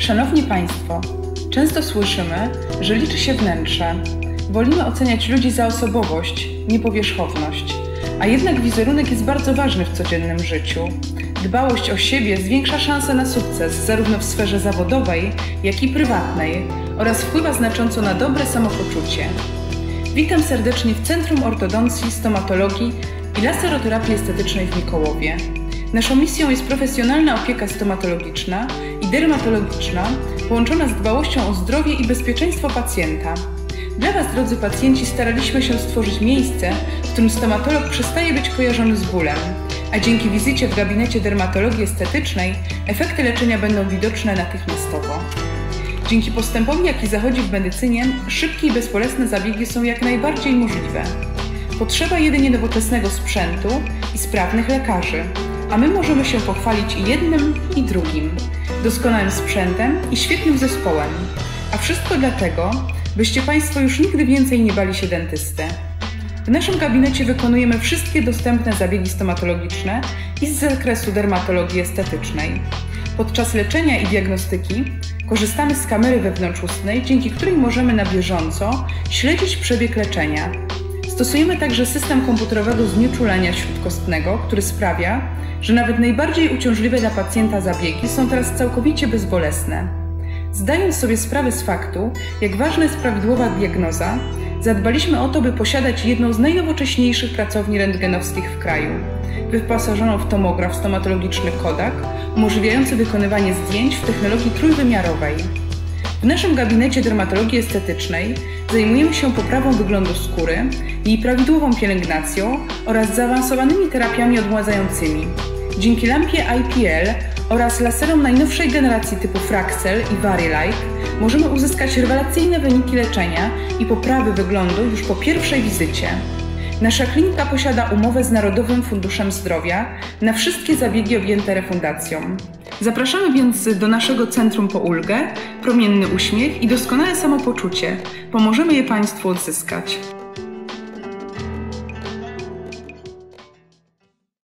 Szanowni Państwo, często słyszymy, że liczy się wnętrze. Wolimy oceniać ludzi za osobowość, nie powierzchowność. A jednak wizerunek jest bardzo ważny w codziennym życiu. Dbałość o siebie zwiększa szanse na sukces zarówno w sferze zawodowej, jak i prywatnej oraz wpływa znacząco na dobre samopoczucie. Witam serdecznie w Centrum Ortodoncji, Stomatologii i Laseroterapii Estetycznej w Mikołowie. Naszą misją jest profesjonalna opieka stomatologiczna dermatologiczna połączona z dbałością o zdrowie i bezpieczeństwo pacjenta. Dla Was, drodzy pacjenci, staraliśmy się stworzyć miejsce, w którym stomatolog przestaje być kojarzony z bólem, a dzięki wizycie w gabinecie dermatologii estetycznej efekty leczenia będą widoczne natychmiastowo. Dzięki postępowi, jaki zachodzi w medycynie, szybkie i bezbolesne zabiegi są jak najbardziej możliwe. Potrzeba jedynie nowoczesnego sprzętu i sprawnych lekarzy, a my możemy się pochwalić i jednym i drugim, doskonałym sprzętem i świetnym zespołem. A wszystko dlatego, byście Państwo już nigdy więcej nie bali się dentystę. W naszym gabinecie wykonujemy wszystkie dostępne zabiegi stomatologiczne i z zakresu dermatologii estetycznej. Podczas leczenia i diagnostyki korzystamy z kamery wewnątrzustnej, dzięki której możemy na bieżąco śledzić przebieg leczenia. Stosujemy także system komputerowego znieczulenia śródkostnego, który sprawia, że nawet najbardziej uciążliwe dla pacjenta zabiegi są teraz całkowicie bezbolesne. Zdając sobie sprawę z faktu, jak ważna jest prawidłowa diagnoza, zadbaliśmy o to, by posiadać jedną z najnowocześniejszych pracowni rentgenowskich w kraju, wyposażoną w tomograf stomatologiczny Kodak, umożliwiający wykonywanie zdjęć w technologii trójwymiarowej. W naszym gabinecie dermatologii estetycznej zajmujemy się poprawą wyglądu skóry, jej prawidłową pielęgnacją oraz zaawansowanymi terapiami odmładzającymi. Dzięki lampie IPL oraz laserom najnowszej generacji typu Fraxel i Varilight możemy uzyskać rewelacyjne wyniki leczenia i poprawy wyglądu już po pierwszej wizycie. Nasza klinika posiada umowę z Narodowym Funduszem Zdrowia na wszystkie zabiegi objęte refundacją. Zapraszamy więc do naszego centrum po ulgę, promienny uśmiech i doskonałe samopoczucie. Pomożemy je Państwu odzyskać.